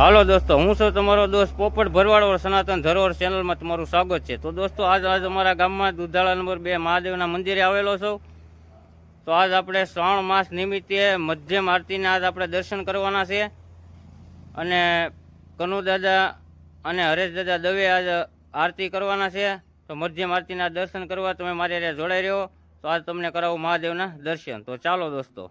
હાલો દોસ્તો, હું છું તમારો દોસ્ત પોપટ ભરવાડો સનાતન ધરોહર ચેનલમાં તમારું સ્વાગત છે. તો દોસ્તો, આજ આજ અમારા ગામમાં દુધાળા નંબર બે મહાદેવના મંદિરે આવેલો છું. તો આજ આપણે શ્રાવણ માસ નિમિત્તે મધ્યમ આરતીના આજ આપણે દર્શન કરવાના છે. અને કનુ દાદા અને હરેશ દાદા દવે આજ આરતી કરવાના છે. તો મધ્યમ આરતીના દર્શન કરવા તમે મારી જોડાઈ રહ્યો. તો આજ તમને કરાવું મહાદેવના દર્શન. તો ચાલો દોસ્તો.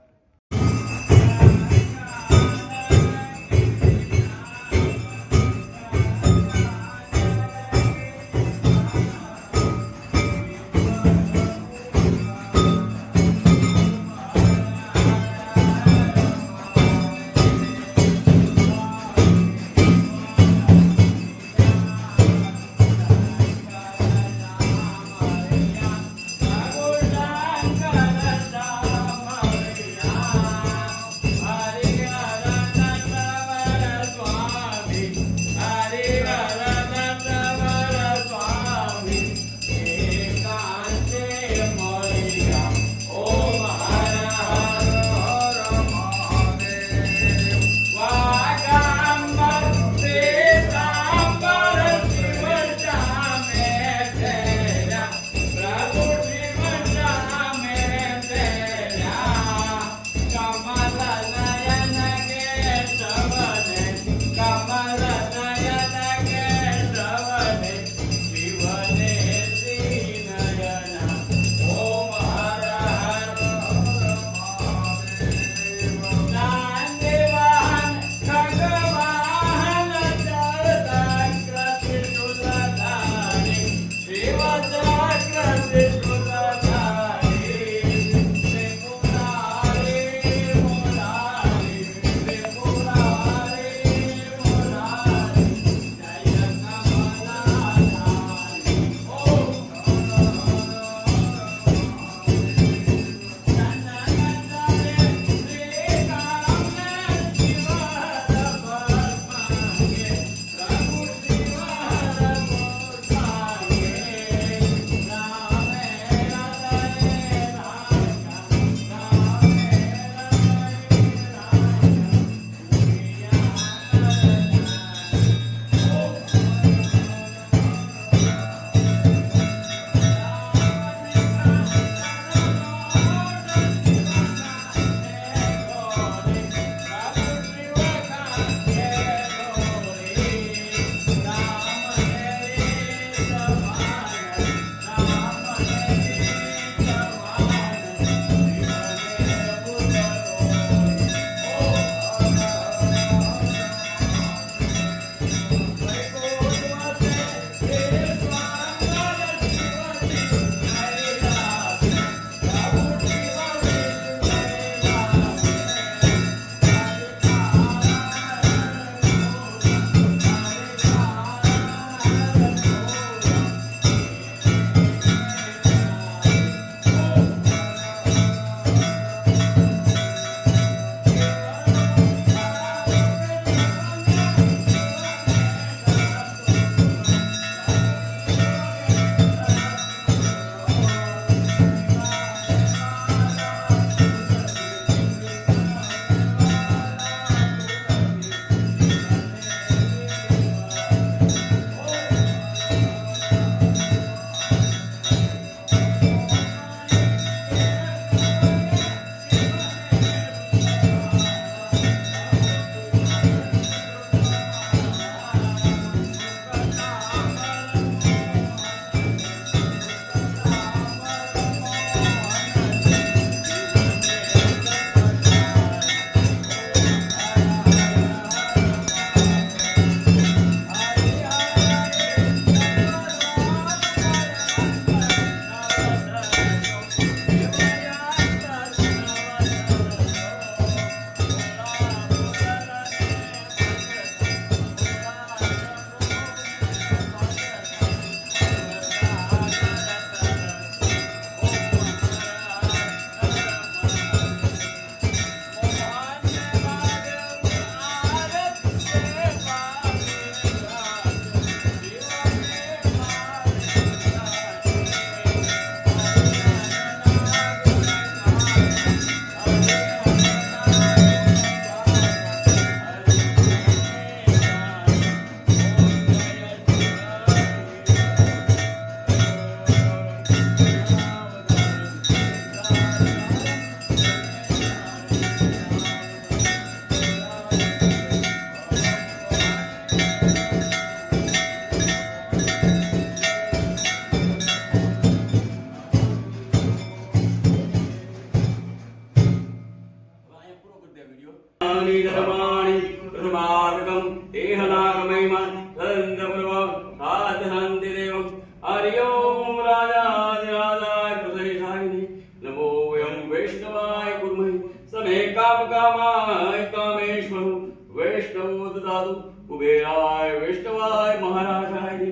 वैष्णवो ददातु कुबेराय वैष्णवाय महाराजाय।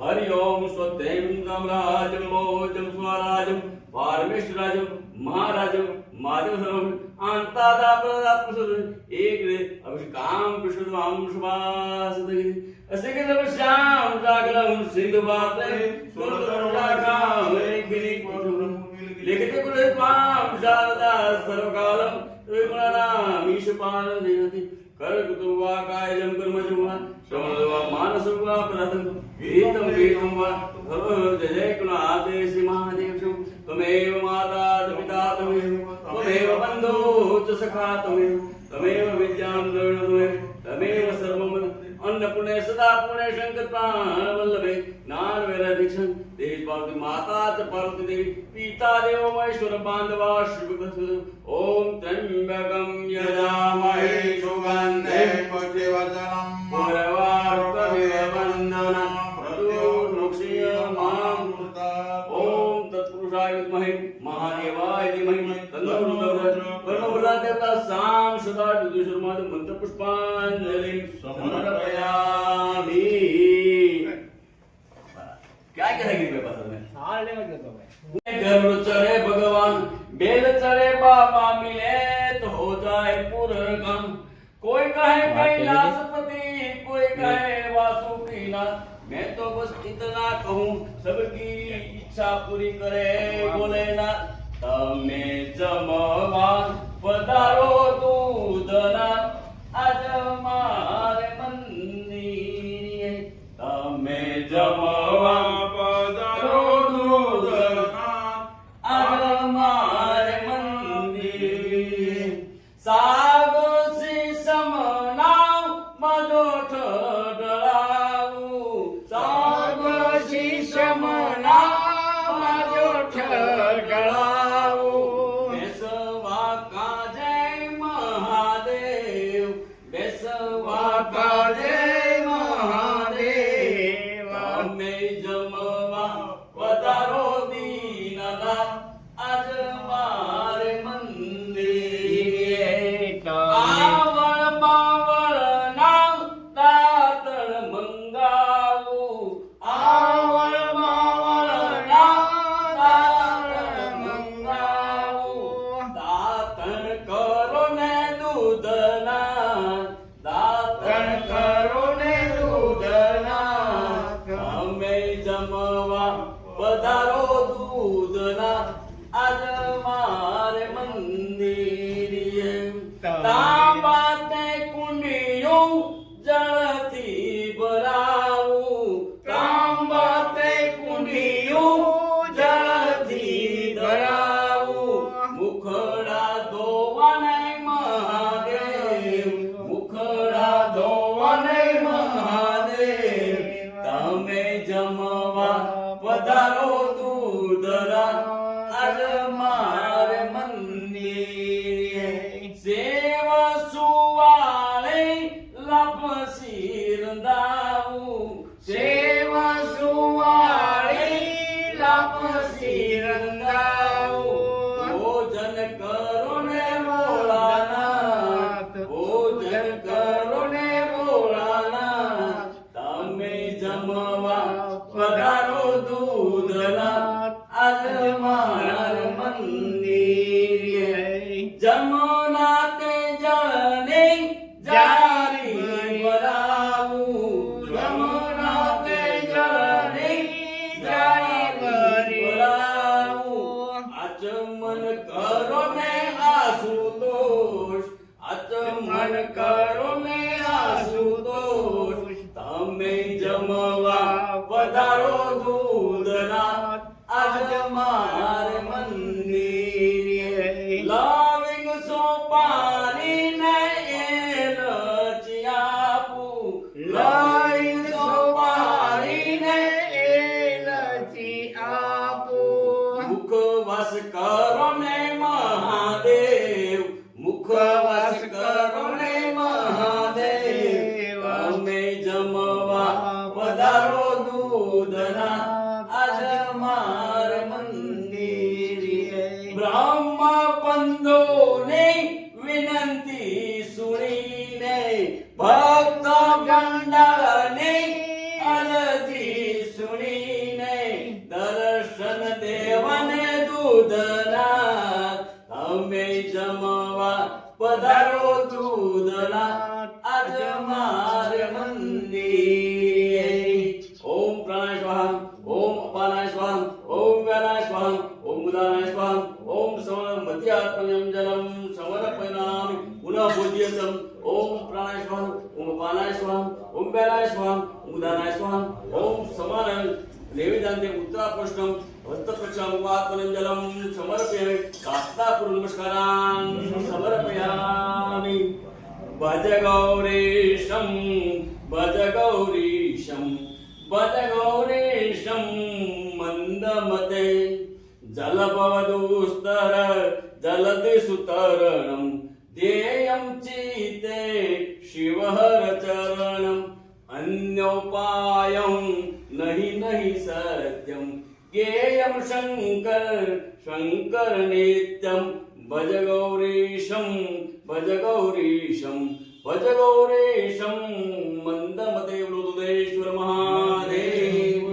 हरि ओम स्वतेम साम्राज्यम मोजम स्वराज्यम पारमेश्वराज्यम महाराजम माधव सर्वम अंतादा प्रदा प्रसुर एक रे अभिकाम विशुद्धवाम शुभासदे असे के जब श्याम जागरम सिंधु बाते सुरतरुणाकाम गिरि लिखते कुले त्वाम शारदा सर्वकालम त्रिगुणानाम ईशपालन देहति कर्कतुवा कायजम कर्मजुवा श्रवणवा मानसवा प्रदम गीतम गीतम वा जय जय कुल आदेश त्वमेव माता पिता त्वमेव त्वमेव बन्धो, च सखा, त्वमेव त्वमेव विद्यां द्रविण त्वमेव त्वमेव सर्वं अन्नपूर्णे सदा पूर्णे शंकर वल्लभे। नान वेरा दीक्षण देश पार्वती माता च पार्वती देवी, पिता देव महेश्वर बांधवा शिव ओम त्र्यंबकं यजामहे, सुगन्धे पुष्टिवर्धनम् पुरवार्कमिव महादेवाय धीमहि तन्नो रुद्रः कर्मफला साम सदा विदुषर्माद मंत्र पुष्पांजलि समर्पयामि। क्या कहेंगे मेरे पास में गरुड़ चढ़े भगवान बेल चढ़े बाबा मिले तो हो जाए पूर्ण काम कोई कहे कैलाशपति कोई कहे वासुकीनाथ मैं तो बस इतना कहूँ सबकी इच्छा पूरी करे बोले ना। તમે જમવા પધારો દૂધના આજ મારે મંદિરે. તમે જમવા પધારો દૂધના આજ મારે મંદિરે. સાગો જમવા વધારો દીનનાથ અમે જમવા વધારો દૂધના આજ માર મંદિર. લાવિંગ સો પાણી ને કરો ને મહાદેવ. મુખવાસ કરો પધારો દૂધના આજ મારે મંદિર. ઓમ પ્રાણાય સ્વાહા ઓમ અપાનાય સ્વાહા ઓમ વ્યાનાય સ્વાહા ઓમ ઉદાનાય સ્વાહા ઓમ સમધ્યાત્મજમ જલમ સમર્પયામિ પુનઃ પૂજ્યતમ ઓમ પ્રાણાય સ્વાહા ઓમ અપાનાય સ્વાહા ઓમ વ્યાનાય સ્વાહા ઉદાનાય સ્વાહા ઓમ સમાન ઉત્તરા ઉત્તરાપૃષ્ઠમ हस्तप्रशं वात्मनञ्जलं समर्पयामि। शास्त्रापुर नमस्कारान् समर्पयामि। भज गौरेशं भज गौरीशं भज गौरेशं मन्दमते। जलभवदुस्तर जलति सुतरणं ध्येयं चिते शिवहरचरणम् अन्योपायं नहि नहि सत्यम्। ज्ञेयं शङ्कर शङ्कर नित्यं भज गौरीशं भज गौरीशं भज गौरीशं मन्दमते मृदुदेश्वर महादेव